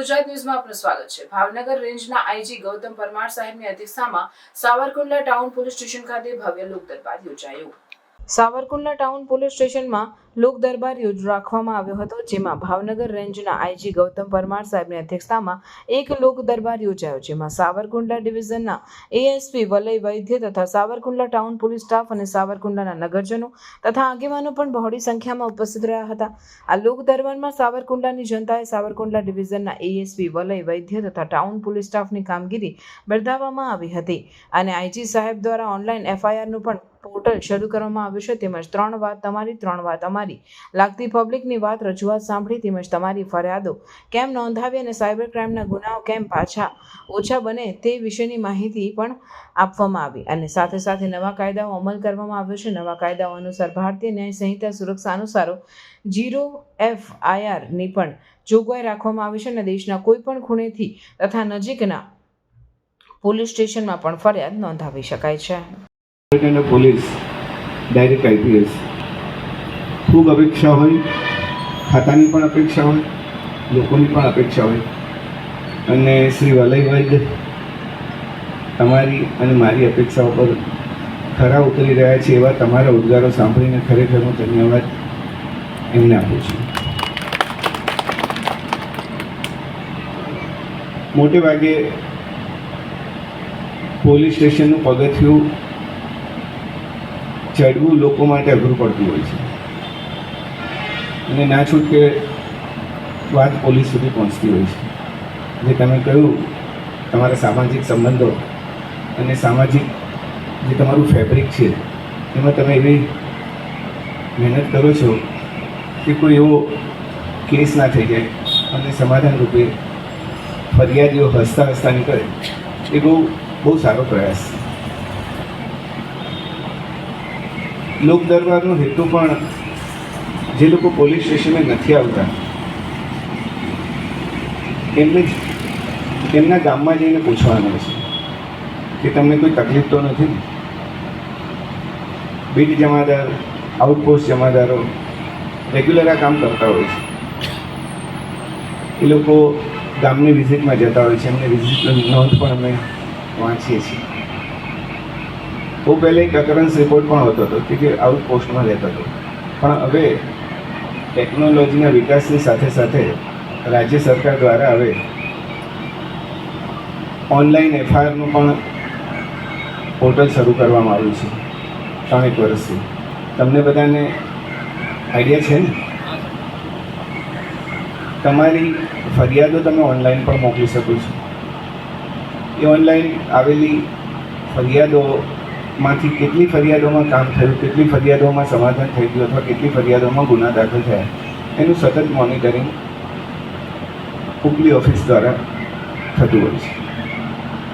ગુજરાત ન્યૂઝમાં આપનું સ્વાગત છે. ભાવનગર રેન્જના આઈજી ગૌતમ પરમાર સાહેબની અધ્યક્ષતામાં સાવરકુંડલા ટાઉન પોલીસ સ્ટેશન ખાતે ભવ્ય લોક દરબાર યોજાયો. સાવરકુંડલા ટાઉન પોલીસ સ્ટેશનમાં લોક દરબાર યોજ રાખવામાં આવ્યો હતો, જેમાં ભાવનગર રેન્જના આઈજી ગૌતમ પરમાર સાહેબની અધ્યક્ષતામાં એક લોક દરબાર યોજાયો, જેમાં સાવરકુંડલા ડિવિઝનના એએસપી વલય વૈદ્ય તથા સાવરકુંડલા ટાઉન પોલીસ સ્ટાફ અને સાવરકુંડલાના નગરજનો તથા આગેવાનો પણ બહોળી સંખ્યામાં ઉપસ્થિત રહ્યા હતા. આ લોક દરબારમાં સાવરકુંડલાની જનતાએ સાવરકુંડલા ડિવિઝનના એએસપી વલય વૈદ્ય તથા ટાઉન પોલીસ સ્ટાફની કામગીરી બિરદાવવામાં આવી હતી અને આઈજી સાહેબ દ્વારા ઓનલાઈન એફઆઈઆરનું પણ પોર્ટલ શરૂ કરવામાં આવ્યું છે. તેમજ ત્રણ વાત, તમારી ત્રણ વાત, અમારી લાગતી પબ્લિકની વાત રજૂઆત સાંભળી તેમજ તમારી ફરિયાદો કેમ નોંધાવી અને સાયબર ક્રાઇમના ગુનાઓ કેમ પાછા ઓછા બને તે વિશેની માહિતી પણ આપવામાં આવી અને સાથે સાથે નવા કાયદાઓ અમલ કરવામાં આવ્યો છે. નવા કાયદાઓ અનુસાર ભારતીય ન્યાય સંહિતા સુરક્ષા અનુસારો જીરો એફ આઈઆરની પણ જોગવાઈ રાખવામાં આવી છે અને દેશના કોઈપણ ખૂણેથી તથા નજીકના પોલીસ સ્ટેશનમાં પણ ફરિયાદ નોંધાવી શકાય છે. પોલીસ ડાયરેક્ટ આઈપીએસ ખૂબ અપેક્ષા હોય, ખાતાની પણ અપેક્ષા હોય, લોકોની પણ અપેક્ષા હોય. અને શ્રી વલય વૈદ્ય તમારી અને મારી અપેક્ષાઓ પર ખરા ઉતરી રહ્યા છે એવા તમારા ઉદ્ગારો સાંભળીને ખરેખર હું ધન્યવાદ એમને આપું છું. મોટે ભાગે પોલીસ સ્ટેશનનું પગથિયું ચડવું લોકો માટે અઘરું પડતું હોય છે. અને ના છૂટકે વાત પોલીસ સુધી પહોંચતી હોય છે. જે તમે કહ્યું, તમારા સામાજિક સંબંધો અને સામાજિક જે તમારું ફેબ્રિક છે, એમાં તમે એવી મહેનત કરો છો કે કોઈ એવો કેસ ના થઈ જાય અને સમાધાન રૂપે ફરિયાદીઓ હસતા હસતા નીકળે, એ બહુ બહુ સારો પ્રયાસ. લોક દરબારનો હેતુ પણ જે લોકો પોલીસ સ્ટેશને નથી આવતા, એમને એમના ગામમાં જઈને પૂછવાનું છે કે તમને કોઈ તકલીફ તો નથી બીટ જમાદાર આઉટપોસ્ટ જમાદારો રેગ્યુલર આ કામ કરતા હોય છે. એ લોકો ગામની વિઝિટમાં જતા હોય છે, એમને વિઝિટની નોંધ પણ અમે વાંચીએ છીએ. બહુ પહેલાં એક અકરન્સ રિપોર્ટ પણ હોતો હતો કે આઉટપોસ્ટમાં રહેતો હતો. પણ હવે ટેકનોલોજીના વિકાસની સાથે સાથે રાજ્ય સરકાર દ્વારા હવે ઓનલાઈન એફઆઈઆરનું પણ પોર્ટલ શરૂ કરવામાં આવ્યું છે, ત્રણેક વર્ષથી. તમને બધાને આઈડિયા છે ને? તમારી ફરિયાદો તમે ઓનલાઈન પણ મોકલી શકો છો. એ ઓનલાઈન આવેલી ફરિયાદોમાંથી કેટલી ફરિયાદોમાં કામ થયું, કેટલી ફરિયાદોમાં સમાધાન થઈ ગયું અથવા કેટલી ફરિયાદોમાં ગુના દાખલ થયા, એનું સતત મોનિટરિંગ ઉપલી ઓફિસ દ્વારા થતું હોય છે.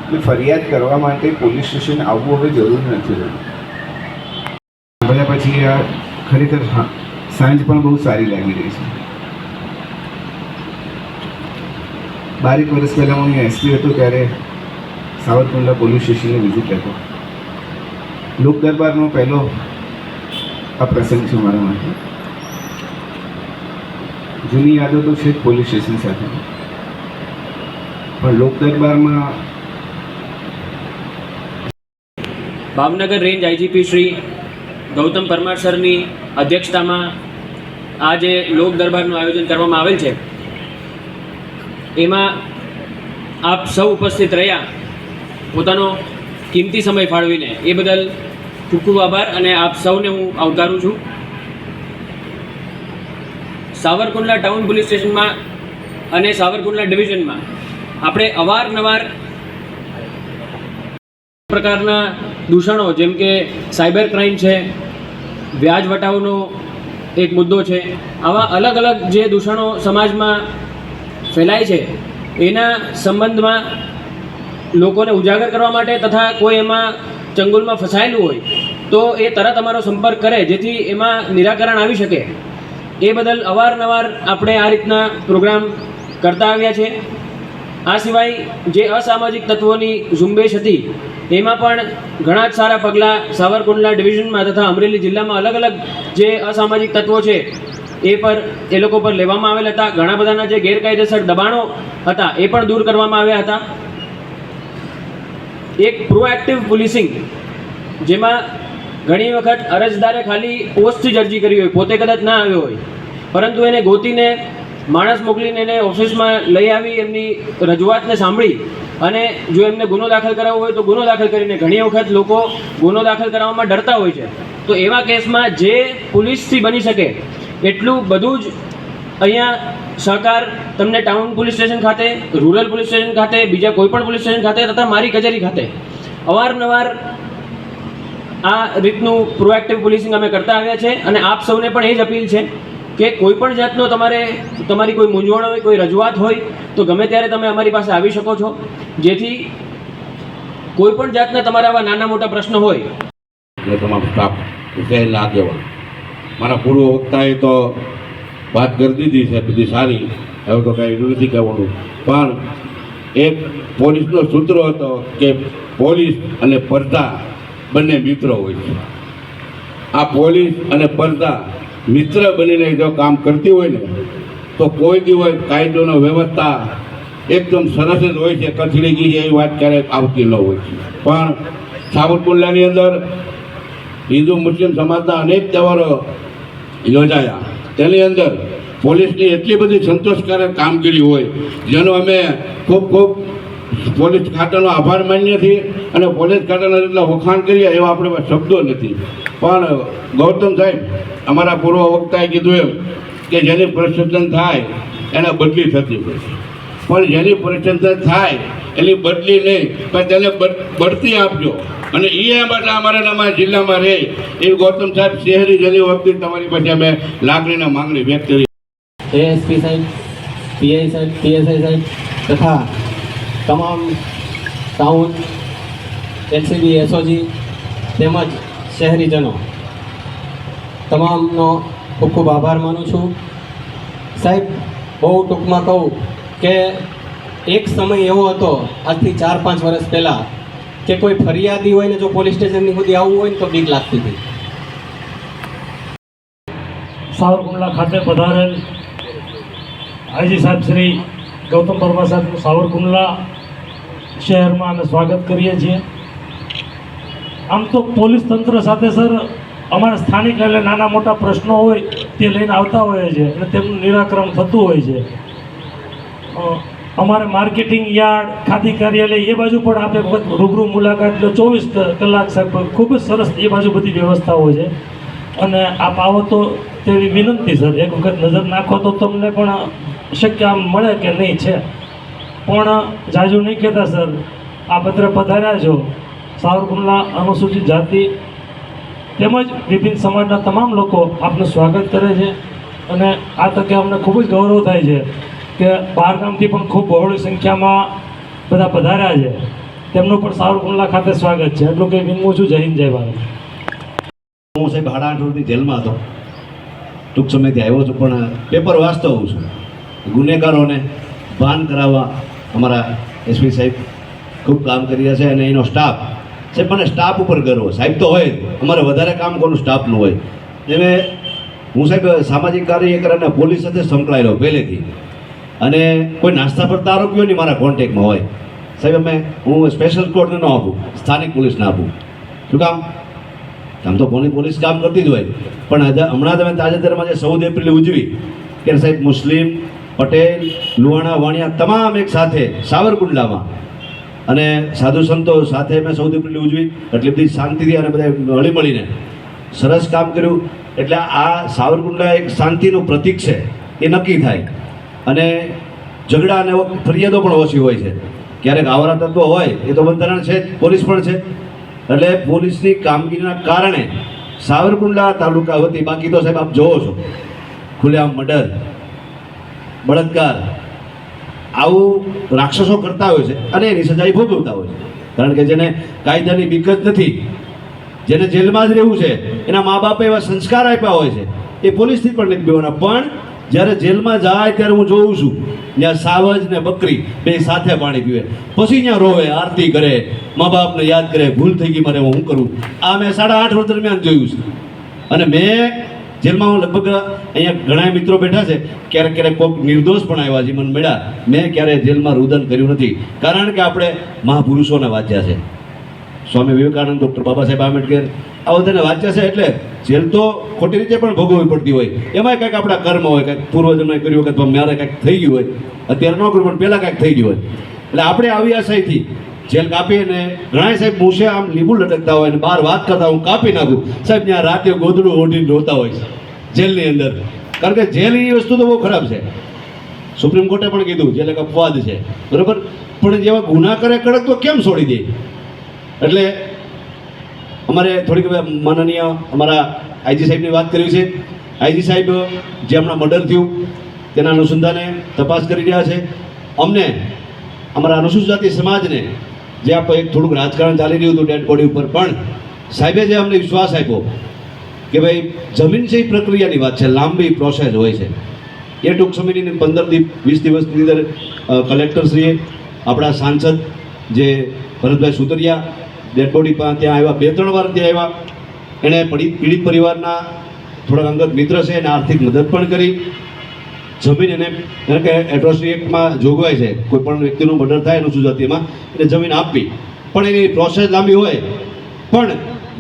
એટલે ફરિયાદ કરવા માટે પોલીસ સ્ટેશન આવવું હવે જરૂરી નથી રહ્યું. બધા પછી આ ખરેખર સાંજ પણ બહુ સારી લાગી રહી છે. બારેક વર્ષ પહેલાં હું અહીંયા એસપી હતો ત્યારે સાવરકુંડલા પોલીસ સ્ટેશનની વિઝિટ હતો લોક દરબારનો પહેલો આ પ્રસંગ છે મારા માટે. જૂની યાદો તો છે પોલીસ સ્ટેશન સાથે. પણ લોક દરબારમાં ભાવનગર રેન્જ આઈજીપી શ્રી ગૌતમ પરમાર સરની અધ્યક્ષતામાં આ જે લોક દરબારનું આયોજન કરવામાં આવેલ છે. એમાં આપ સૌ ઉપસ્થિત રહ્યા, પોતાનો કિંમતી સમય ફાળવીને એ બદલ ખૂબ ખૂબ આભાર અને આપ સૌને હું આવકારું છું. સાવરકુંડલા ટાઉન પોલીસ સ્ટેશનમાં અને સાવરકુંડલા ડિવિઝનમાં આપણે અવારનવાર પ્રકારના દૂષણો, જેમ કે સાયબર ક્રાઇમ છે, વ્યાજ વટાવનો એક મુદ્દો છે, આવા અલગ અલગ જે દૂષણો સમાજમાં ફેલાય છે, એના સંબંધમાં લોકોને ઉજાગર કરવા માટે તથા કોઈ એમાં ચંગુલમાં ફસાયેલું હોય, તો એ તરત અમારો સંપર્ક કરે, જેથી એમાં નિરાકરણ આવી શકે. એ બદલ અવારનવાર આપણે આ રીતના પ્રોગ્રામ કરતા આવ્યા છે. આ સિવાય જે અસામાજિક તત્વોની ઝુંબેશ હતી, એમાં પણ ઘણા જ સારા પગલાં સાવરકુંડલા ડિવિઝનમાં તથા અમરેલી જિલ્લામાં અલગ અલગ જે અસામાજિક તત્વો છે, એ પર એ લોકો પર લેવામાં આવેલ હતા. ઘણા બધાના જે ગેરકાયદેસર દબાણો હતા, એ પણ દૂર કરવામાં આવ્યા હતા. એક પ્રોએક્ટિવ પોલીસિંગ જેમાં ઘણી વખત અરજદારે ખાલી પોસ્ટથી જ અરજી કરી હોય, પોતે કદાચ ના આવ્યો હોય. પરંતુ એને ગોતીને માણસ મોકલીને એને ઓફિસમાં લઈ આવી, એમની રજૂઆતને સાંભળી અને જો એમને ગુનો દાખલ કરાવવો હોય તો ગુનો દાખલ કરીને ઘણી વખત લોકો ગુનો દાખલ કરાવવામાં ડરતા હોય છે. તો એવા કેસમાં જે પોલીસથી બની શકે, એટલું બધું જ અહીંયા સહકાર તમને ટાઉન પોલીસ સ્ટેશન ખાતે, રૂરલ પોલીસ સ્ટેશન ખાતે, બીજા કોઈ પણ પોલીસ સ્ટેશન ખાતે તથા મારી કચેરી ખાતે. અવારનવાર આ રીતનું પ્રોએક્ટિવ પોલીસિંગ અમે કરતા આવ્યા છે અને આપ સૌને પણ એ જ અપીલ છે કે કોઈ પણ જાતનો તમારે, તમારી કોઈ મૂંઝવણ હોય, કોઈ રજૂઆત હોય, તો ગમે ત્યારે તમે અમારી પાસે આવી શકો છો. જેથી કોઈ પણ જાતના તમારા આવા નાના મોટા પ્રશ્નો હોય. તમામ સ્ટાફ શહેરના આગેવાન મારા પૂર્વ વક્તાએ તો વાત કરી દીધી છે, બધી સારી. હવે તો કાંઈ નથી કહેવાનું. પણ એક પોલીસનો સૂત્ર હતો કે પોલીસ અને પડદા બંને મિત્રો હોય છે. આ પોલીસ અને પડદા મિત્ર બનીને જો કામ કરતી હોય ને, તો કોઈ દિવસ કાયદોનો વ્યવસ્થા એકદમ સરસ જ હોય છે, કથળી ગઈ એવી વાત ક્યારેક આવતી ન હોય છે. પણ સાવરકુંડલાની અંદર હિન્દુ મુસ્લિમ સમાજના અનેક તહેવારો યોજાયા. તેની અંદર પોલીસની એટલી બધી સંતોષકારક કામગીરી હોય, જેનો અમે ખૂબ ખૂબ પોલીસ ખાતાનો આભાર માનીએ છીએ અને પોલીસ ખાતાના જેટલા વખાણ કરીએ એવા આપણે શબ્દો નથી. પણ ગૌતમ સાહેબ, અમારા પૂર્વ વક્તાએ કીધું એમ કે જેની પ્રસન્ન થાય, એને બદલી થતી હોય છે. પણ જેની પ્રસન્ન થાય, એની બદલી નહીં પણ તેને બઢતી આપજો. અને એ માટે અમારા અમારા જિલ્લામાં રહે. એ ગૌતમ સાહેબ શહેરી જેની વખતે તમારી પાસે અમે લાગણીના માંગણી વ્યક્ત કરી. એએસપી સાહેબ પીઆઈ સાહેબ પીએસઆઈ સાહેબ તથા તમામ ટાઉન એલસીબી એસઓજી તેમજ શહેરીજનો, તમામનો ખૂબ ખૂબ આભાર માનું છું. સાહેબ, બહુ ટૂંકમાં કહું કે એક સમય એવો હતો, આજથી ચાર પાંચ વર્ષ પહેલાં, કે કોઈ ફરિયાદી હોય ને જો પોલીસ સ્ટેશનની સુધી આવવું હોય ને તો બીક લાગતી હતી. સાવરકુંડલા ખાતે પધારેલ આઈજી સાહેબ શ્રી ગૌતમ પરમાર સાહેબનું સાવરકુંડલા શહેરમાં અમે સ્વાગત કરીએ છીએ. આમ તો પોલીસ તંત્ર સાથે સર અમારા સ્થાનિક એટલે નાના મોટા પ્રશ્નો હોય તે લઈને આવતા હોય છે અને તેમનું નિરાકરણ થતું હોય છે. અમારે માર્કેટિંગ યાર્ડ, ખાદી કાર્યાલય, એ બાજુ પણ આપણે રૂબરૂ મુલાકાત લો ચોવીસ કલાક સાહેબ, ખૂબ જ સરસ એ બાજુ બધી વ્યવસ્થાઓ છે. અને આપ આવો તો તેવી વિનંતી સર એક વખત નજર નાખો તો તમને પણ શક્ય આમ મળે કે નહીં છે. પણ, જાજુ નહીં કહેતા સર આ પત્ર પધાર્યા છો. સાવરકુંડલા અનુસૂચિત જાતિ તેમજ વિભિન્ન સમાજના તમામ લોકો આપનું સ્વાગત કરે છે. અને આ તકે અમને ખૂબ જ ગૌરવ થાય છે. કે બહારગામથી પણ ખૂબ બહોળી સંખ્યામાં બધા પધાર્યા છે. તેમનું પણ સાવરકુંડલા ખાતે સ્વાગત છે. એટલું કંઈ વિનમું છું. જય હિન્દ, જય ભારત. હું સાહેબ આઠ જેલમાં હતો. ટૂંક સમયથી આવ્યો છું, પણ પેપર વાંચતો હોઉં છું. ગુનેગારોને ભાન કરાવવા અમારા એસપી સાહેબ ખૂબ કામ કરી રહ્યા છે અને એનો સ્ટાફ, સાહેબ, મને સ્ટાફ ઉપર ગર્વ. સાહેબ તો હોય અમારે વધારે કામ કોનું સ્ટાફનું હોય. એટલે હું સાહેબ સામાજિક કાર્યકર અને પોલીસ સાથે સંકળાયેલો, પહેલેથી. અને કોઈ નાસ્તા પર આરોપીઓ નહીં, મારા કોન્ટેક્ટમાં હોય. સાહેબ, અમે હું સ્પેશિયલ કોર્ટને ન આપું, સ્થાનિક પોલીસને આપું. શું કામ? આમ તો પોલીસ પોલીસ કામ કરતી જ હોય. પણ હમણાં તમે તાજેતરમાં જે ચૌદ એપ્રિલે ઉજવી, કે સાહેબ, મુસ્લિમ, પટેલ, લુહાણા, વાણિયા તમામ એક સાથે સાવરકુંડલામાં. અને સાધુ સંતો સાથે મેં ચૌદ એપ્રિલે ઉજવી, એટલી બધી શાંતિથી અને બધા હળી મળીને સરસ કામ કર્યું. એટલે આ સાવરકુંડલા એક શાંતિનું પ્રતીક છે. એ નક્કી થાય. અને ઝઘડા અને ફરિયાદો પણ ઓછી હોય છે. ક્યારેક આવારા તત્વો હોય, એ તો બંધારણ છે પોલીસ પણ છે એટલે પોલીસની કામગીરીના કારણે સાવરકુંડલા તાલુકા વતી, બાકી તો સાહેબ આપ જોવો છો, ખુલ્લેઆમ મર્ડર, બળાત્કાર, આવું રાક્ષસો કરતા હોય છે અને એની સજા ભોગવતા હોય છે. કારણ કે જેને કાયદાની બીક નથી, જેને જેલમાં જ રહેવું છે, એના મા બાપે એવા સંસ્કાર આપ્યા હોય છે, એ પોલીસથી પણ નથી બેવાના. પણ જ્યારે જેલમાં જાય ત્યારે હું જોઉં છું, ત્યાં સાવજ ને બકરી બે સાથે પાણી પીવે. પછી ત્યાં રોવે, આરતી કરે, મા બાપને યાદ કરે, ભૂલ થઈ ગઈ મારે હું કરું? આ મેં સાડા આઠ વર્ષ દરમિયાન જોયું છે. અને મેં જેલમાં હું લગભગ અહીંયા ઘણા મિત્રો બેઠા છે, ક્યારેક ક્યારેક કોઈક નિર્દોષ પણ આવ્યા મને મળ્યા. મેં ક્યારેય જેલમાં રુદન કર્યું નથી. કારણ કે આપણે મહાપુરુષોને વાંચ્યા છે. સ્વામી વિવેકાનંદ ડૉક્ટર બાબા સાહેબ આંબેડકર આ બધાને વાંચે છે એટલે જેલ તો ખોટી રીતે પણ ભોગવવી પડતી હોય. એમાંય કંઈક આપણા કર્મ હોય, કંઈક પૂર્વજન્મે કર્યું અથવા મારે કંઈક થઈ ગયું હોય. અત્યારે ન કર્યું, પણ પહેલાં કંઈક થઈ ગયું હોય. એટલે આપણે આવી આશાથી જેલ કાપી અને સાહેબ મૂછે આમ લીંબુ લટકતા હોય અને બહાર વાત કરતા હું કાપી નાખું. સાહેબ, ત્યાં રાતે ગોદડું ઓઢીને રોતા હોય છે, જેલની અંદર. કારણ કે જેલ એ વસ્તુ તો બહુ ખરાબ છે. સુપ્રીમ કોર્ટે પણ કીધું, જેલ એક અપવાદ છે. બરાબર? પણ જેવા ગુના કરે કડક તો કેમ છોડી દે? એટલે અમારે થોડીક માનનીય અમારા આઈજી સાહેબની વાત કરી છે. આઈજી સાહેબ જે હમણાં મર્ડર થયું, તેના અનુસંધાને તપાસ કરી રહ્યા છે. અમને અમારા અનુસૂચિત જાતિ સમાજને જે આપણે એક થોડુંક રાજકારણ ચાલી રહ્યું હતું, ડેડ બોડી ઉપર, પણ સાહેબે જે અમને વિશ્વાસ આપ્યો કે ભાઈ, જમીન છે એ પ્રક્રિયાની વાત છે, લાંબી પ્રોસેસ હોય છે. એ ટૂંક સમયની પંદર દિવસ વીસ દિવસની અંદર કલેક્ટરશ્રીએ આપણા સાંસદ જે ભરતભાઈ સુતરિયા ડેડ બોડી ત્યાં આવ્યા. બે, ત્રણ વાર ત્યાં આવ્યા. એણે પીડિત પરિવારના થોડાક અંગત મિત્ર છે, એને આર્થિક મદદ પણ કરી. જમીન એને કારણ કે એટ્રોસિટી એક્ટમાં જોગવાઈ છે. કોઈ પણ વ્યક્તિનું મર્ડર થાય એનું જાતિમાં એને જમીન આપવી. પણ એની પ્રોસેસ લાંબી હોય. પણ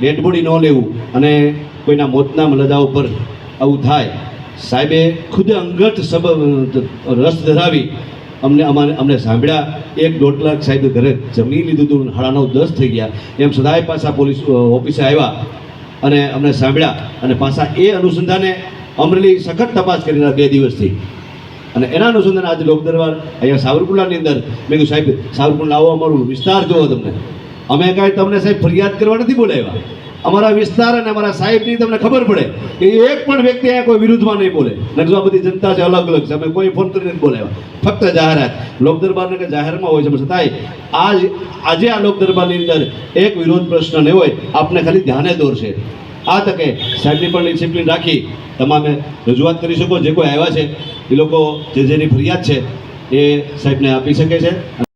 ડેડ ન લેવું અને કોઈના મોતના મલદા ઉપર આવું થાય. સાહેબે ખુદ અંગત સબ રસ ધરાવી અમને અમારે અમને સાંભળ્યા, એક દોઢ લાખ સાહેબ ઘરે જમીન લીધું હતું, સાડા દસ થઈ ગયા. એમ સદાય પાછા પોલીસ ઓફિસે આવ્યા અને અમને સાંભળ્યા અને પાછા એ અનુસંધાને અમરેલી સખત તપાસ કરી બે દિવસથી. અને એના અનુસંધાને આજે લોક દરબાર અહીંયા સાવરકુંડલાની અંદર મેં કીધું, સાહેબ, સાવરકુંડલા આવો અમારું વિસ્તાર જોવો તમને. અમે કાંઈ તમને સાહેબ ફરિયાદ કરવા નથી બોલાવ્યા. અમારા વિસ્તાર અને અમારા સાહેબની તમને ખબર પડે કે એક પણ વ્યક્તિ અહીંયા કોઈ વિરુદ્ધમાં નહીં બોલે. નકર આ બધી જનતા છે અલગ અલગ છે. અમે કોઈ ફોન કરીને બોલાવ્યા. ફક્ત જાહેરાત. લોક દરબારને કે જાહેરમાં હોય છે. પણ છતાંય આજ, આજે આ લોક દરબારની અંદર એક વિરોધ પ્રશ્ન નહીં હોય. આપને ખાલી ધ્યાને દોરશે. આ તકે સાહેબની પણ ડિસિપ્લિન રાખી તમામે રજૂઆત કરી શકો. જે કોઈ આવ્યા છે, એ લોકો જે જેની ફરિયાદ છે, એ સાહેબને આપી શકે છે.